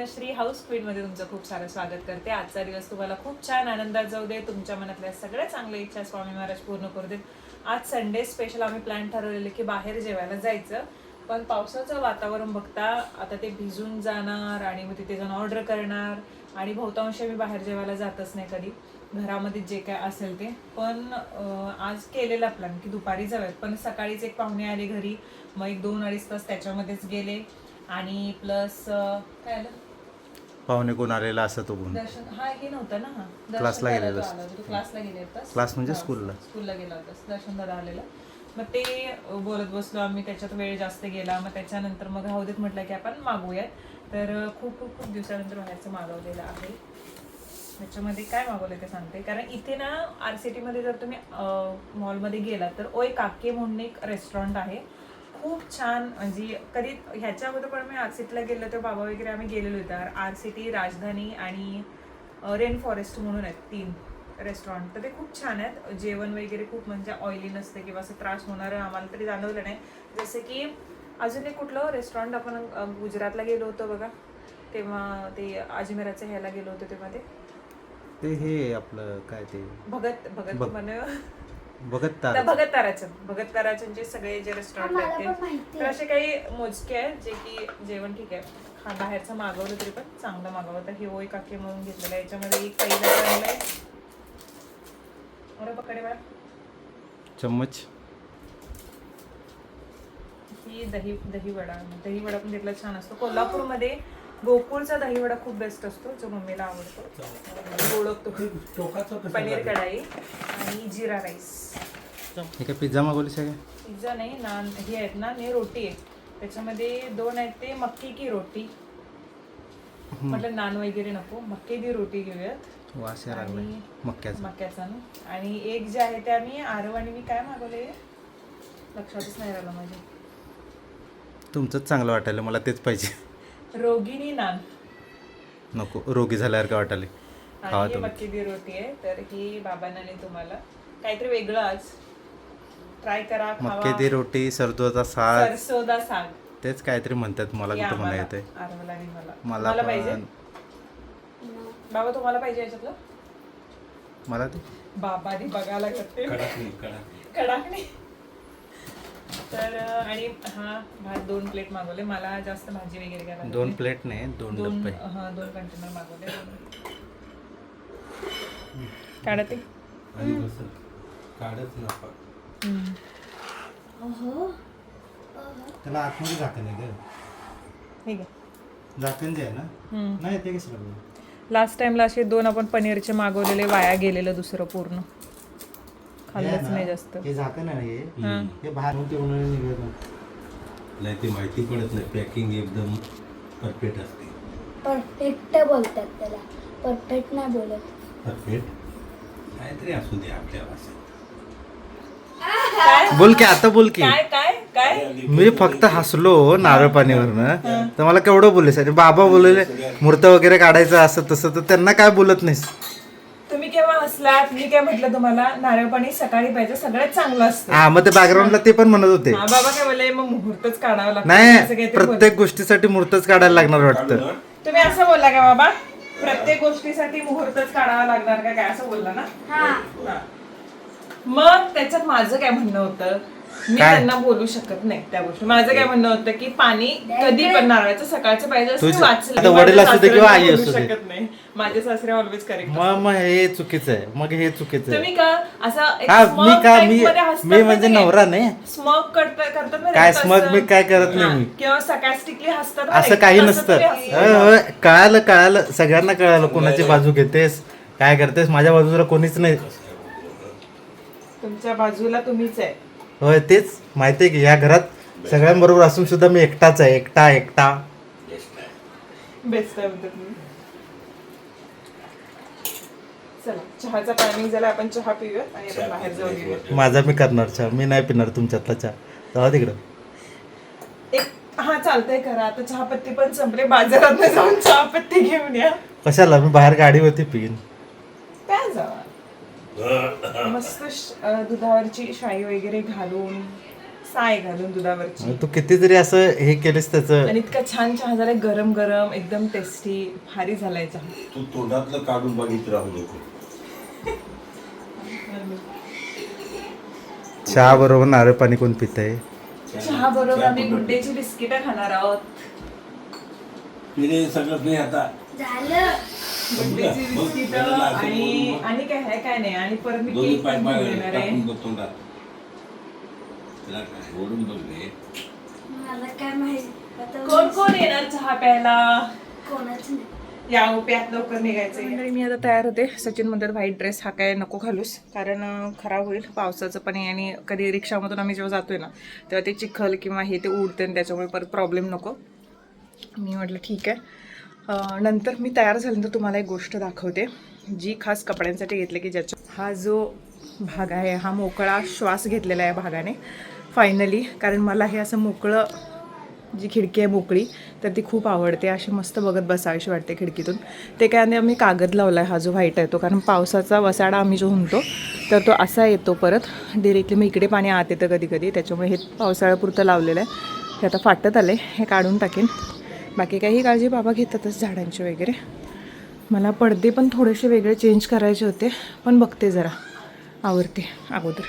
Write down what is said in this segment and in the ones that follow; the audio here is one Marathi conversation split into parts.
हाऊस क्वीन मध्ये तुमचं खूप सारं स्वागत करते. आजचा दिवस तुम्हाला खूप छान आनंदात जाऊ दे. तुमच्या मनातल्या सगळ्या चांगल्या इच्छा स्वामी महाराज पूर्ण करू देत. आज संडे स्पेशल आम्ही प्लॅन ठरवलेले की बाहेर जेवायला जायचं. पण पावसाचं वातावरण बघता आता ते भिजून जाणार आणि मग तिथे जाऊन ऑर्डर करणार आणि बहुतांश मी बाहेर जेवायला जातच नाही कधी. घरामध्ये जे काय असेल ते. पण आज केलेला प्लॅन की दुपारी जाऊयात. पण सकाळीच एक पाहुणे आले घरी. मग एक दोन अडीच तास त्याच्यामध्येच गेले. आणि प्लस काय आलं? पाहुणे कोण आलेला असं तो गुण दर्शन हा हे नव्हतं ना हा. दर्शन क्लासला दादा गेलेला तो आला होता. तू क्लासला गेले होतास. क्लास म्हणजे स्कूलला. स्कूलला गेला होतास. दर्शन दादा आलेला. मग ते अ, बोलत बसलो आम्ही त्याच्यात वेळ जास्त गेला. मग त्याच्यानंतर मग राहू देत म्हटलं की आपण मागूयात. तर अ, खूप खूप खूप दिवसानंतर बाहेरचं मागवलेलं आहे. त्याच्यामध्ये काय मागवलं ते सांगते. कारण इथे ना आर सी टीमध्ये जर तुम्ही मॉलमध्ये गेलात तर ओय काके म्हणून एक रेस्टॉरंट आहे. खूप छान म्हणजे कधी ह्याच्या अगोदर पण मी आर सीटीला गेलो तर बाबा वगैरे आम्ही गेलेलो होतो. आर सिटी राजधानी आणि रेन फॉरेस्ट म्हणून आहेत तीन रेस्टॉरंट तर ते खूप छान आहेत. जेवण वगैरे खूप म्हणजे ऑइली नसते किंवा असं त्रास होणार आम्हाला तरी जाणवलं नाही. जसं की अजून एक कुठलं रेस्टॉरंट आपण गुजरातला गेलो होतो बघा. तेव्हा ते अजमेराच्या ह्याला गेलो होतो तेव्हा ते. हे आपलं काय ते? भगत भगत. म्हण त्या तार भगत ताराचंद भगत ताराचंदचे सगळे जे रेस्टॉरंट आहेत ते तर असे काही मोजके आहेत जे की जेवण ठीक आहे. हा बाहेरचं मागवलं तरी पण चांगलं मागवलं. तर हे ओय काके म्हणून घेतलेलं आहे. याच्यामध्ये एक पहिलं आणलंय अरे पकडे बाळ. चम्मच. ही दही दही वडा. दही वडा पण तिथला छान असतो. कोल्हापूरमध्ये गोकुळचा दही वडा खूप बेस्ट असतो जो मम्मीला आवडतो. ओळखतो. पनीर कढाई आणि जिरा राईस. हे काय पिझ्झा मागवली सगळ्या पिझ्झा नाही नान हे आहेत ना हे रोटी आहे त्याच्यामध्ये दोन आहेत ते मक्की की रोटी. म्हटलं नान वगैरे नको मक्की की रोटी घेऊयात. वास मक्याचा ना आणि एक जे आहे ते आम्ही आरव आणि मी काय मागवले लक्षातच नाही राहिलं माझ्या. तुमचंच चांगलं वाटायला मला तेच पाहिजे. रोगिणी नान नको रोगी झाल्यावर काय वाटायले? खावा आणि ही तुम्ही. मक्की दी रोटी आहे तर ही बाबांना आणि तुम्हाला. काहीतरी वेगळं आज. ट्राय करा मक्के खावा दी रोटी सरदोचा साग. सरसोदा साग. तेच काहीतरी म्हणतात मला या कुठं म्हणा आम्हाला, येते आरवला आणि मला. मला तुम्हाला पाहिजे? पण बाबा तुम्हाला पाहिजे याच्यातलं? मला ते? बाबाने बघायला करते कडाकणी? तर आणि हा भात दोन प्लेट मागवले. मला जास्त भाजी वगैरे काय दोन. प्लेट नाही दोन दोन डब्बे. हा दोन कंटेनर मागवले. काढते? काढच नका त्याला आतमध्ये झाकण आहे ग. ठीक आहे झाकण जे आहे ना. नाही ते कसं लास्ट टाइमला असे दोन आपण पनीरचे मागवलेले वाया गेलेलं दुसरं पूर्ण. खाल्लंच नाही जास्त. हे झाकण आहे हा. हे. हे बाहेर ते उन्हाळ्यात निघत नाही. नाही ते माहिती पडत नाही. पॅकिंग एकदम परफेक्ट असते. परफेक्ट बोलतात त्याला. परफेक्ट नाही बोलत. परफेक्ट काहीतरी असू दे आपल्या भाषेत. काय? बोल की आता बोल की. काय काय काय? मी फक्त हसलो नारळ पाणीवरनं. तर मला केवढं बोलले बाबा बोलले मूर्त वगैरे काढायचं असं तसं तर त्यांना काय बोलत नाहीस? तुम्ही हसलात मी काय म्हटलं तुम्हाला नारळ पाणी सकाळी पाहिजे सगळ्यात चांगलं असतं. हा मग ते बॅकग्राऊंडला ते पण म्हणत होते. हा बाबा काय बोलले मग मुहूर्तच काढावं लागतं. असं नाही काहीतरी बोलले. प्रत्येक गोष्टीसाठी मूर्तच काढायला लागणार वाटतं. तुम्ही असं बोलला का बाबा? प्रत्येक गोष्टीसाठी मुहूर्तच काढावा लागणार का काय? असं बोलला ना? हा. मग त्याच्यात माझं काय म्हणणं होतं? मी काय? त्यांना बोलू शकत नाही त्या गोष्टी. माझं काय म्हणणं होतं की पाणी कधी पण नारळाचं सकाळचं पाहिजे असं तुझं- वाचलं. आता वडील असू दे किंवा आई असू बोलू दे. शकत नाही. माझे सासरे ऑलवेज करेक्ट मग मग हे चुकीचं आहे. मग हे चुकीचं आहे. तुम्ही का असं हा मी का मी मी म्हणजे नवरा नाही. स्मोक करतात ना काय तसं. smug मी काय करत नाही हा. मी. किंवा सकास्टिकली हसतात ना असं रे. काही तसं नसतं. होय, होय, कळालं कळालं. सगळ्यांना कळालं कोणाची बाजू घेतेस काय करतेस. माझ्या बाजूला कोणीच नाही. तुमच्या बाजूला तुम्हीच आहे. होय तेच माहिती आहे की या घरात सगळ्यांबरोबर असून सुद्धा मी एकटाच आहे एकटा एकटा. बेस्ट आहे म्हणतात तुम्ही. चला चहाचा टायमिंग झाला आपण चहा पिऊयात आणि आपण बाहेर जाऊन येऊयात. माझा मी करणार चहा मी नाही पिणार तुमच्यातला चहा. जाऊ तिकडं एक हा चालतंय करा आता चहापत्ती पण संपले बाजारात जाऊन चहापत्ती घेऊन या. कशाला मी बाहेर गाडीवरती पिईन. काय जावा मस्त श- दुधावरची शाई वगैरे घालून साय घालून दुधावरची. तू कितीतरी असं हे केलेस त्याचं? आणि इतका छान चहा झालाय गरम गरम एकदम टेस्टी भारी झालाय चहा. तू तोंडातलं काढून बघित राहू नको. चहा बरोबर नारळ पाणी कोण पित आहे चहा बरोबर आम्ही गुड्डेची बिस्किट खाणार आहोत. सगळं नाही आता. बिस्किट आणि काय आहे काय नाही. आणि परत मी दोन्ही केक पाय पण पाय घेऊन येणार आहे. टाकून बघ तोंडात. त्याला काय ओढून बघ रे. मला काय माहीत. आता कोण कोण येणार चहा प्यायला? कोणाच नाही. या प्यात लवकर निघायचं मंडळी मी आता तयार होते. सचिन म्हणतात व्हाईट ड्रेस हा काय नको घालूस. कारण अं, खराब होईल. पावसाचं पण आहे आणि कधी रिक्षामधून आम्ही जेव्हा जातोय ना तेव्हा ते चिखल किंवा हे ते उडते आणि त्याच्यामुळे परत प्रॉब्लेम नको. मी म्हटलं ठीक आहे. नंतर मी तयार झाल्यानंतर तुम्हाला एक गोष्ट दाखवते जी खास कपड्यांसाठी घेतली की ज्याच्या हा जो भाग आहे हा मोकळा श्वास घेतलेला आहे भागाने फायनली कारण मला हे असं मोकळं जी खिडकी आहे मोकळी तर ती खूप आवडते. अशी मस्त बघत बसावीशी वाटते खिडकीतून. ते काय नाही आम्ही कागद लावला आहे हा जो व्हाईट आहे तो कारण पावसाचा वसाडा आम्ही जो म्हणतो तर तो असा येतो परत. डिरेक्टली मी इकडे पाणी आत येतं कधी कधी त्याच्यामुळे हे पावसाळ्यापुरतं लावलेलं आहे. हे आता फाटत आले हे काढून टाकेन. बाकी काही काळजी बाबा घेतातच झाडांची वगैरे. मला पडदे पण थोडेसे वेगळे चेंज करायचे होते पण बघते जरा आवडते अगोदर.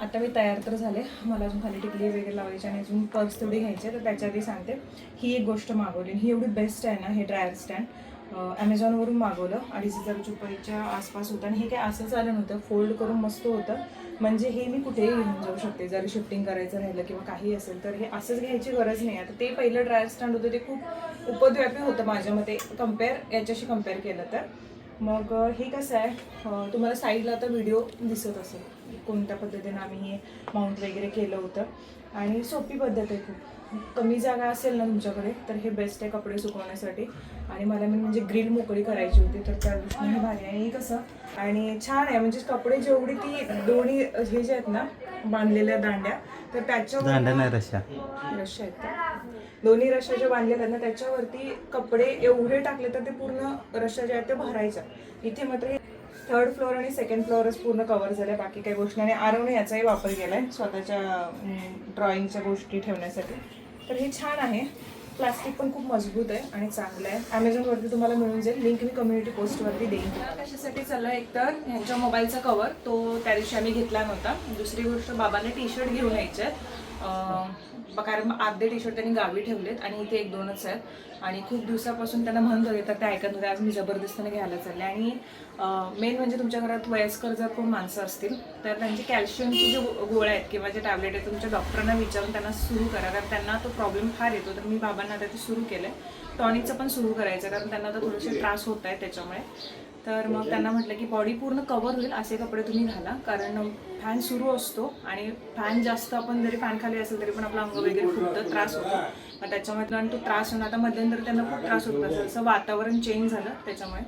आता मी तयार तर झाले. मला अजून खाली टिकली वगैरे लावायची आणि अजून पर्स तेवढी घ्यायची तर त्याच्या आधी सांगते. ही एक गोष्ट मागवली ही एवढी बेस्ट आहे ना हे ड्रायर स्टँड ॲमेझॉनवरून मागवलं अडीच हजार रुपयाच्या आसपास होतं. आणि हे काय असंच आलं नव्हतं. फोल्ड करून मस्त होतं. म्हणजे हे मी कुठेही घेऊन जाऊ शकते. जर शिफ्टिंग करायचं राहिलं किंवा काही असेल तर हे असंच घ्यायची गरज नाही. आता ते पहिलं ड्रायर स्टँड होतं ते खूप उपद्व्यापी होतं माझ्या मते. कंपेअर याच्याशी कंपेअर केलं तर. मग हे कसं आहे तुम्हाला साईडला आता व्हिडिओ दिसत असेल कोणत्या पद्धतीनं आम्ही हे माउंट वगैरे केलं होतं. आणि सोपी पद्धत आहे खूप. कमी जागा असेल ना तुमच्याकडे तर हे बेस्ट आहे कपडे सुकवण्यासाठी. आणि मला मी म्हणजे ग्रिल मोकळी करायची होती तर त्या दृष्टीने हे भारी आहे. आणि हे कसं आणि छान आहे. म्हणजे कपडे जेवढी ती दोन्ही हे जे आहेत ना बांधलेल्या दांड्या तर त्याच्यावर दांड्या नाही रश्या. रश्या आहेत त्या. दोन्ही रश्या ज्या बांधलेल्या आहेत ना त्याच्यावरती कपडे एवढे टाकले तर ते पूर्ण रश्या ज्या आहेत त्या भरायच्या. इथे मात्र थर्ड फ्लोअर आणि सेकंड फ्लोअरच पूर्ण कव्हर झाले बाकी काही गोष्टी. आणि आरवने याचाही वापर केला आहे स्वतःच्या ड्रॉइंगच्या गोष्टी ठेवण्यासाठी. तर हे छान आहे. प्लास्टिक पण खूप मजबूत आहे आणि चांगलं आहे. ॲमेझॉनवरती तुम्हाला मिळून जाईल. लिंक मी कम्युनिटी पोस्टवरती देईन. कशासाठी चाललं एक तर ह्यांच्या मोबाईलचा कवर तो त्या दिवशी आम्ही घेतला नव्हता. दुसरी गोष्ट बाबाने टी शर्ट घेऊन यायचे आहेत कारण अर्धे टी शर्ट त्यांनी गावी ठेवलेत आणि इथे एक दोनच आहेत. आणि खूप दिवसापासून त्यांना म्हणत होते तर ते ऐकत होते आज मी जबरदस्तीने घ्यायला चालले. आणि मेन म्हणजे तुमच्या घरात वयस्कर जर कोण माणसं असतील तर त्यांची कॅल्शियमची जे गोळ्या आहेत किंवा जे टॅबलेट आहेत तुमच्या डॉक्टरांना विचारून त्यांना सुरू करा. कारण त्यांना तो प्रॉब्लेम फार येतो. तर मी बाबांना आता ते सुरू केलं आहे टॉनिकचं पण सुरू करायचं आहे, कारण त्यांना आता थोडेसे त्रास होत आहेत त्याच्यामुळे. तर मग त्यांना म्हटलं की बॉडी पूर्ण कव्हर होईल असे कपडे तुम्ही घाला. कारण फॅन सुरू असतो आणि फॅन जास्त आपण जरी फॅन खाली असेल तरी पण आपलं अंग वगैरे फुटतं त्रास होतो. मग त्याच्यामुळे आणि तो त्रास होणं आता मध्यंतरी त्यांना खूप त्रास होत असेल. जसं वातावरण चेंज झालं त्याच्यामुळे.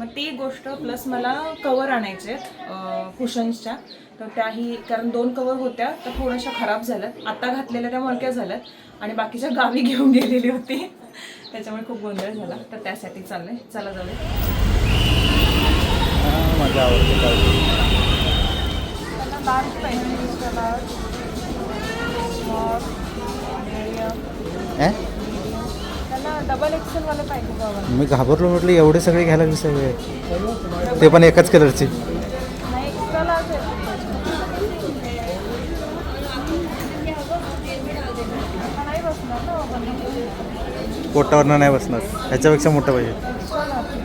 मग ती गोष्ट प्लस मला कवर आणायचे आहेत कुशन्सच्या तर त्याही कारण दोन कवर होत्या तर थोड्याशा खराब झाल्यात. आता घातलेल्या त्या मळक्या झाल्यात. आणि बाकीच्या गावी घेऊन गेलेली होती. त्याच्यामुळे खूप गोंधळ झाला. तर त्यासाठी चाललंय. चला जाऊया. माझ्या आवडते त्यांना लार्ज पाहिजे डबल पाहिजे मी घाबरलो म्हटलं एवढे सगळे घ्यायला मी सगळे. ते पण एकाच कलरचे नाही पोटावरनं नाही बसणार. ह्याच्यापेक्षा मोठं पाहिजे एक्स्ट्रा लार्ज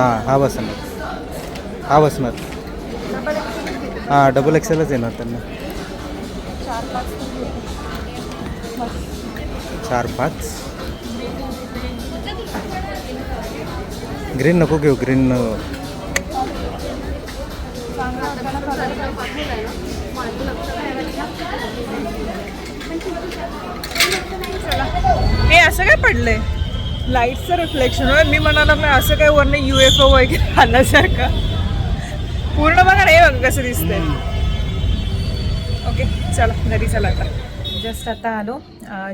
हां हा बसणार. हा बसणार. हां डबल एक्सेलच येणार त्यांना. चार पाच. ग्रीन नको घेऊ ग्रीन हे असं काय पडलंय? लाईटचं रिफ्लेक्शन मी म्हणाला मी असं काय वरनं यू एफ ओ वगैरे आल्यासारखं. पूर्ण बघा ना हे बघा कसं दिसतंय. ओके चला घरी चला आता. जस्ट आता आलो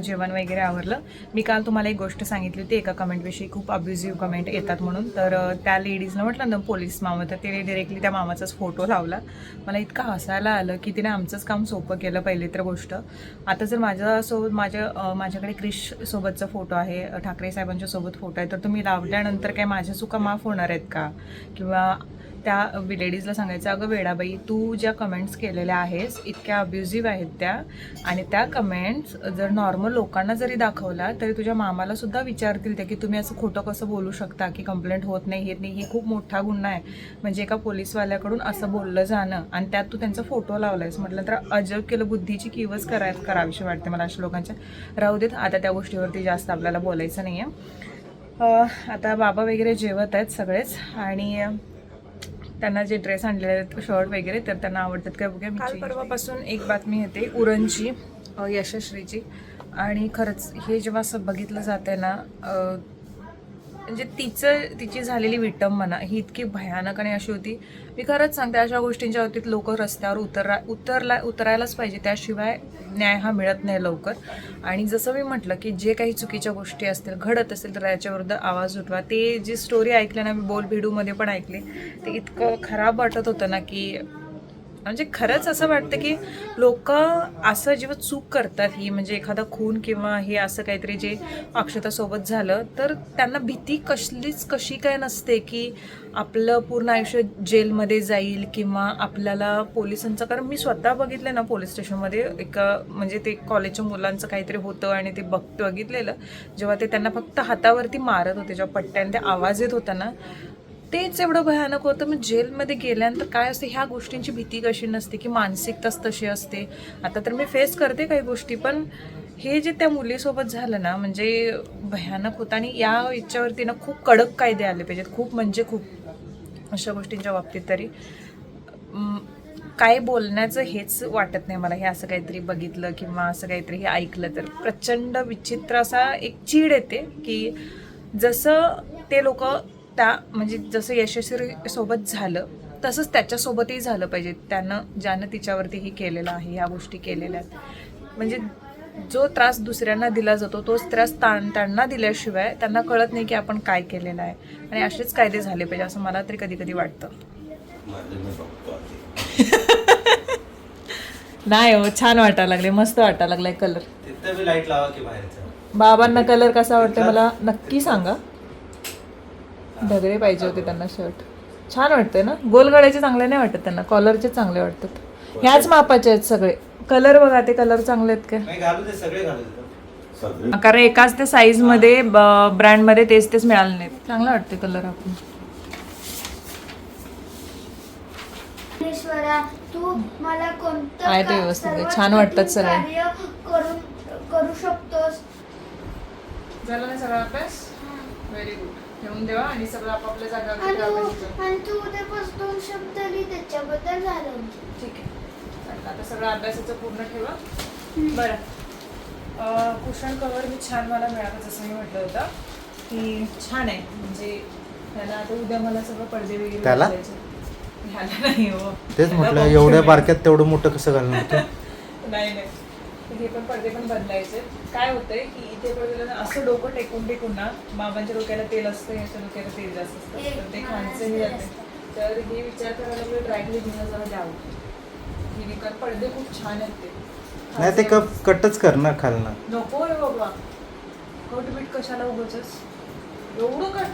जेवण वगैरे आवरलं. मी काल तुम्हाला एक गोष्ट सांगितली होती एका कमेंटविषयी खूप अब्युझिव्ह कमेंट येतात म्हणून. तर त्या लेडीजनं म्हटलं ना पोलीस मामा तर तिने डिरेक्टली त्या मामाचाच फोटो लावला. मला इतकं हसायला आलं की तिने आमचंच काम सोपं केलं पहिले तर गोष्ट. आता जर माझ्यासोबत माझ्या माझ्याकडे क्रिश सोबतचा फोटो आहे ठाकरे साहेबांच्या सोबत फोटो आहे तर तुम्ही लावल्यानंतर काय माझ्या चुका माफ होणार आहेत का? किंवा त्या लेडीजला सांगायचं अगं वेडाबाई तू ज्या कमेंट्स केलेल्या आहेस इतक्या अब्युझिव्ह आहेत त्या. आणि त्या कमेंट्स जर नॉर्मल लोकांना जरी दाखवला तरी तुझ्या मामाला सुद्धा विचारतील ते की तुम्ही असं खोटं कसं बोलू शकता की कंप्लेंट होत नाही येत नाही. ही खूप मोठा गुन्हा आहे. म्हणजे एका पोलीसवाल्याकडून असं बोललं जाणं आणि त्यात तू त्यांचा फोटो लावलायस. म्हटलं तर अजब केलं बुद्धीची किवच कराय करावीशी वाटते मला अशा लोकांच्या. राहू देत आता त्या गोष्टीवरती जास्त आपल्याला बोलायचं नाही आहे आता बाबा वगैरे जेवत आहेत सगळेच. आणि त्यांना जे ड्रेस आणलेले आहेत शर्ट वगैरे तर त्यांना आवडतात. काय बघूया काल परवापासून एक बातमी येते उरणची अ, यशस्वीची आणि खरंच हे जेव्हा असं बघितलं जातं ना म्हणजे तिचं तिची झालेली विटंबना ही इतकी भयानक आणि अशी होती. मी खरंच सांगते अशा गोष्टींच्या बाबतीत लोक रस्त्यावर उतरा उतरला उतरायलाच पाहिजे. त्याशिवाय न्याय हा मिळत नाही लवकर. आणि जसं मी म्हटलं की जे काही चुकीच्या गोष्टी असतील घडत असेल तर त्याच्याविरुद्ध आवाज उठवा. ते जी स्टोरी ऐकली ना मी बोल भिडूमध्ये पण ऐकली ते इतकं खराब वाटत होतं ना की म्हणजे खरंच असं वाटतं की लोक असं जेव्हा चूक करतात ही म्हणजे एखादा खून किंवा हे असं काहीतरी जे अक्षतासोबत झालं तर त्यांना भीती कसलीच कशी काय नसते की आपलं पूर्ण आयुष्य जेलमध्ये जाईल किंवा आपल्याला पोलिसांचं कारण मी स्वतः बघितलं ना पोलीस स्टेशनमध्ये एक म्हणजे ते कॉलेजच्या मुलांचं काहीतरी होतं आणि ते बघ बघितलेलं जेव्हा ते त्यांना फक्त हातावरती मारत होते जेव्हा पट्ट्याने ते आवाज येत होता ना तेच एवढं भयानक होतं. मग जेलमध्ये गेल्यानंतर काय असते? ह्या गोष्टींची भीती कशी नसते की मानसिकताच तशी असते? आता तर मी फेस करते काही गोष्टी पण हे जे त्या मुलीसोबत झालं ना म्हणजे भयानक होतं आणि या याच्यावरती ना खूप कडक कायदे आले पाहिजेत. खूप म्हणजे खूप अशा गोष्टींच्या बाबतीत तरी. काय बोलण्याचं हेच वाटत नाही मला. हे असं काहीतरी बघितलं किंवा असं काहीतरी हे ऐकलं तर. प्रचंड विचित्र असा एक चीड येते की जसं ते लोक त्या म्हणजे जसं यशस्वी सोबत झालं तसंच त्याच्यासोबतही झालं पाहिजे. त्यानं ज्यानं तिच्यावरतीही केलेलं आहे ह्या गोष्टी केलेल्या आहेत. म्हणजे जो त्रास दुसऱ्यांना दिला जातो तोच त्रास ताण त्यांना दिल्याशिवाय त्यांना कळत नाही की आपण काय केलेलं आहे. आणि असेच कायदे झाले पाहिजे असं मला तरी कधी कधी वाटतं नाही हो छान वाटायला लागले मस्त वाटायला लागलाय कलर लाइट लावा की बाहेरचा? बाबांना कलर कसा वाटतोय मला नक्की सांगा. ढगळे पाहिजे होते त्यांना शर्ट छान वाटतंय ना? गोलगड्याचे चांगले नाही वाटत त्यांना कॉलरचे चांगले वाटतात. ह्याच मापाचे आहेत सगळे. कलर बघा ते कलर चांगले आहेत काय? नाही घालू दे सगळे घालू दे. सगळे? कारण एकाच ते साईजमध्ये ब्रँडमध्ये तेच तेच मिळाले नाहीत. चांगला वाटते कलर आपण. ईश्वरा तू मला कोणतं आहे ते का- व्यवस्थित छान वाटतात सगळे. करू शकतोस? झाला ना सगळा अभ्यास? व्हेरी गुड ठेवून देवा आणि सगळं आपापल्या जागा आणि तू उद्यापासून दोन शब्द लिही त्याच्याबद्दल झालं ठीक आहे. आता सगळं अभ्यासाचं पूर्ण ठेवा. बरं. अं, कुशन कवर मी छान मला मिळालं जसं मी म्हटलं होतं की छान आहे. म्हणजे त्याला आता उद्या मला सगळं पडदे वगैरे त्याला? नाही हो. तेच म्हटलं एवढ्या. बारक्यात तेवढं मोठं कसं घालणार तू? नाही नाही. हे पण पडदे पण बदलायचे. काय होतंय की इथे ना असं डोकं टेकून टेकून ना बाबांच्या डोक्याला तेल असतं याच्या डोक्याला तेल जास्त असतं. तर ते खायचंही तेल जाते. तर हे विचार करायला लागलो ड्रायक्लिनिंगला जरा द्यावं हे विकत पडदे खूप छान आहेत ते. नाही ते कप कटच कर ना खालनं. नको रे बाबा. कट बीट कशाला उगच एवढं कट?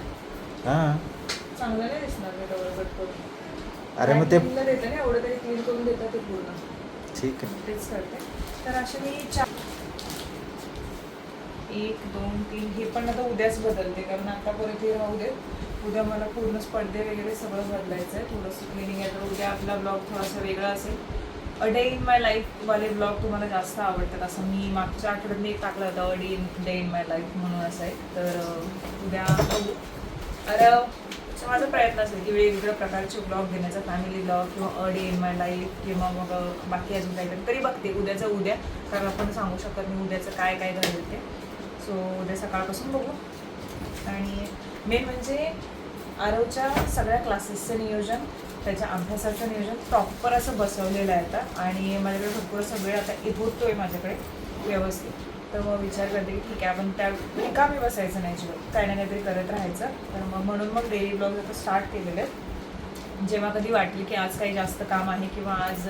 हां. चांगलं नाही दिसणार मी एवढं कट करून. अरे मग ते देतं ना एवढं तरी क्लीन करून देतात ते पूर्ण. ठीक आहे. तेच करते. तर असे मी चार एक दोन तीन हे पण आता उद्याच बदलते. कारण आता परत हे राहू दे उद्या मला पूर्णच पडदे वगैरे सगळं बदलायचं आहे. थोडंसं क्लिनिंग आहे. तर उद्या आपला ब्लॉग थोडासा वेगळा असेल. A day in my life वाले ब्लॉग तुम्हाला जास्त आवडतात. असं मी मागच्या आठवड्यात मी एक टाकला होता a day in day in my life म्हणून असं आहे तर उद्या अरे so माझा प्रयत्न असेल की वेगवेगळ्या प्रकारचे ब्लॉग घेण्याचा फॅमिली ब्लॉग किंवा a day in my life किंवा मग बाकी अजून काहीतरी तरी बघते. उद्याचं उद्या कारण आपण सांगू शकत नाही उद्याचं काय काय घडेल ते. सो उद्या सकाळपासून बघू. आणि मेन म्हणजे आरवच्या सगळ्या क्लासेसचं नियोजन त्याच्या अभ्यासाचं नियोजन प्रॉपर असं बसवलेलं आहे आता. आणि माझ्याकडे भरपूर असं वेळ आता होतो आहे माझ्याकडे व्यवस्थित. तर मग विचार करते की ठीक आहे आपण त्या रिकामी बसायचं नाही जीवन काही ना काहीतरी करत राहायचं. तर मग म्हणून मग डेली ब्लॉग आता स्टार्ट केलेले आहेत. जेव्हा कधी वाटली की आज काही जास्त काम आहे किंवा आज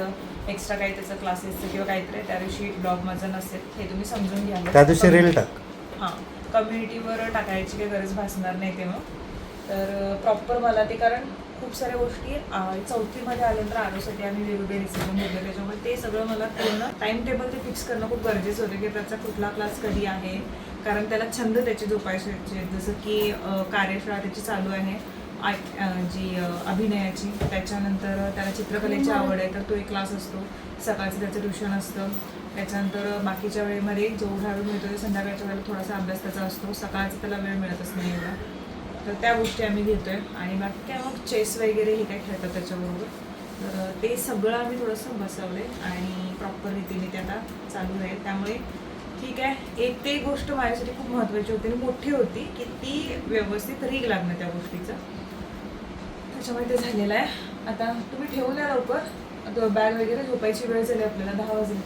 एक्स्ट्रा काही त्याचं क्लासेसचं किंवा काहीतरी त्या दिवशी ब्लॉग माझं नसेल हे तुम्ही समजून घ्या. त्या दिवशी रील टाक. हां कम्युनिटीवर टाकायची काही गरज भासणार नाही तेव्हा. तर प्रॉपर मला ते कारण खूप साऱ्या गोष्टी चौथीमध्ये आल्यानंतर आरोसाठी आम्ही वेगवेगळे डिसिजन घेतले. त्याच्यामुळे ते सगळं मला पूर्ण टाइम टेबल ते फिक्स करणं खूप गरजेचं होतं की त्याचा कुठला क्लास कधी आहे. कारण त्याला छंद त्याचे जोपासायचे. जसं की कार्यशाळा त्याची चालू आहे अं, जी अभिनयाची. त्याच्यानंतर त्याला चित्रकलेची आवड आहे तर तो एक क्लास असतो. सकाळचं त्याचं ट्युशन असतं. त्याच्यानंतर बाकीच्या वेळेमध्ये जेवढा वेळ मिळतो संध्याकाळच्या वेळेला थोडासा अभ्यास त्याचा असतो. सकाळचा त्याला वेळ मिळतच नाही एवढा तर त्या गोष्टी आम्ही घेतोय. आणि बाकी काय मग चेस वगैरे हे काय खेळतात त्याच्याबरोबर? तर ते सगळं आम्ही थोडंसं बसवलंय आणि प्रॉपर रीतीने ते आता चालू राहील त्यामुळे ठीक आहे. एक ते गोष्ट माझ्यासाठी खूप महत्त्वाची होती आणि मोठी होती की ती व्यवस्थित रीग लागणं त्या गोष्टीचं. त्याच्यामुळे ते झालेलं आहे. आता तुम्ही ठेवून द्या लवकर. बॅग वगैरे झोपायची वेळ झाली आपल्याला दहा वाजले.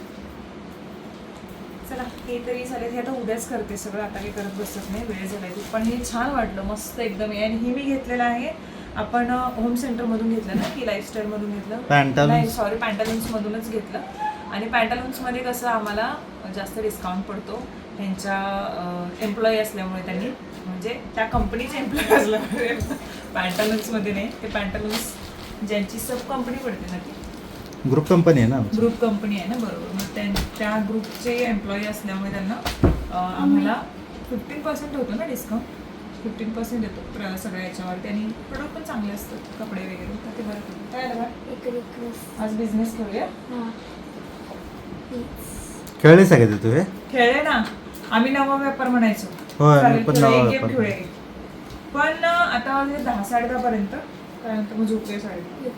चला हे तरी झाले हे आता उद्याच करते सगळं. आता काही करत बसत नाही वेळ झालाय खूप. पण हे छान वाटलं मस्त एकदम. आहे आणि हे मी घेतलेलं आहे. आपण होम सेंटरमधून घेतलं ना की लाईफस्टाईलमधून घेतलं. नाही सॉरी पॅन्टालून्समधूनच घेतलं. आणि पॅन्टालून्समध्ये कसं आम्हाला जास्त डिस्काउंट पडतो. त्यांच्या एम्प्लॉई असल्यामुळे त्यांनी म्हणजे त्या कंपनीचे एम्प्लॉई असल्यामुळे पॅन्टालून्समध्ये नाही. ते पॅन्टालून्स ज्यांची सब कंपनी पडते ना ती ग्रुप कंपनी आहे ना आमची. ग्रुप कंपनी आहे ना बरोबर. मग त्यां- त्या ग्रुपचे एम्प्लॉई असल्यामुळे त्यांना अं, आम्हाला फिफ्टीन पर्सेंट होतो ना डिस्काउंट फिफ्टीन पर्सेंट येतो प्र- सगळ्या याच्यावरती आणि प्रोडक्ट पण चांगले असतात कपडे वगैरे. तर ते बरं पडतं. काय आलं बा? एक रिक्वेस्ट आज बिझनेस करूया? हां. प्लीज खेळले सगळे ते तुझे खेळले ना. आम्ही नवा व्यापार म्हणायचो. होय, चालेल, मी पण नवा एक व्यापार खेळूया. पण अं, आता वाजले दहा साडे दहा पर्यंत त्यानंतर मग झोपले साडे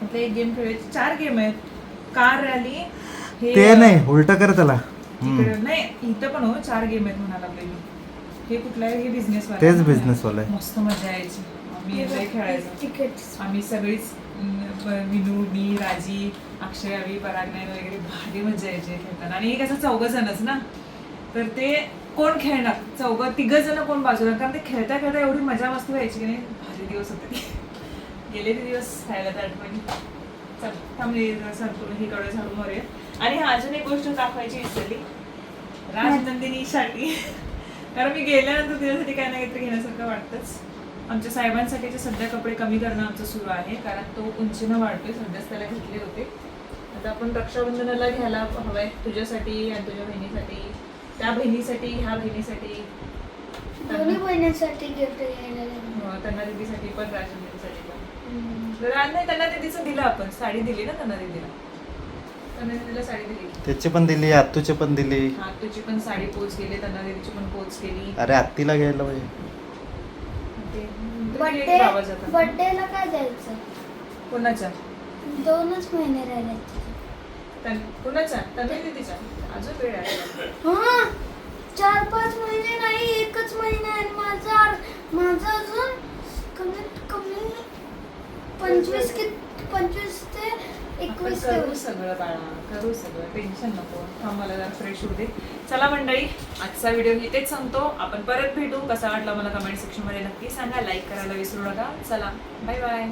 म्हटलं एक गेम खेळायचे? चार गेम आहेत. कार रॅली हे ते नाही उलट कर त्याला. नाही इथं पण हो चार गेम आहेत म्हणायला लागले मी. हे कुठलं आहे हे बिझनेस तेच business वाला आहे. मस्त मजा यायची. आम्ही एन्जॉय खेळायचो. आम्ही सगळीच विनू मी राजी अक्षय अवी परागनायन वगैरे भारी मजा यायची खेळताना. आणि हे कसं चौघ जणच ना. तर ते कोण खेळणार? चौघ तिघ जण कोण बाजूला? कारण ते खेळता खेळता एवढी मजा मस्ती व्हायची की नाही? भारी दिवस होते. गेले ते दिवस खायला त्या आठवणी. चल थांबले सरकून ही कडे झाडून मारूया. आणि हा अजून एक गोष्ट दाखवायची विसरली. राजनंदिनीसाठी कारण मी गेल्यानंतर तिच्यासाठी काय ना काहीतरी घेण्यासारखं वाटतंच. आमच्या साहेबांसाठीचे सध्या कपडे कमी करणं आमचं सुरू आहे कारण तो उंचीनं वाढतोय सध्याच त्याला घेतले होते. आता आपण रक्षाबंधनाला घ्यायला हवंय तुझ्यासाठी आणि तुझ्या बहिणीसाठी. त्या बहिणीसाठी ह्या बहिणीसाठी. दोन्ही बहिणींसाठी गिफ्ट घ्यायला अं, त्यांना दिदीसाठी पण राजनंदिनीसाठी. आज नाही त्यांना दिदीचं दिलं आपण. साडी दिली ना त्यांना दिदीला. त्यांना दिदीला साडी दिली. त्याची पण दिली आत्तूची पण दिली. हा तुझी पण साडी पोच केली त्यांना दिदीची पण पोच केली. अरे आत्तीला घ्यायला पाहिजे ते-. बड्डेला काय द्यायचं? कोणाच्या दोनच महिने राहिले. त्यां- कोणाच्या त्यांना दिदीच्या अजून वेळ आहे. हा चार पाच महिने नाही एकच महिना आहे. माझा माझा अजून कमीत कमी पंचवीस कि पंचवीस ते आपण एकवीस करू सगळं बाळा करू सगळं. टेन्शन नको. थांब मला जरा फ्रेश होऊ दे. चला मंडळी आजचा व्हिडिओ इथेच संपतो. आपण परत भेटू. कसा वाटला मला कमेंट सेक्शनमध्ये नक्की सांगा. लाईक करायला विसरू नका. चला बाय बाय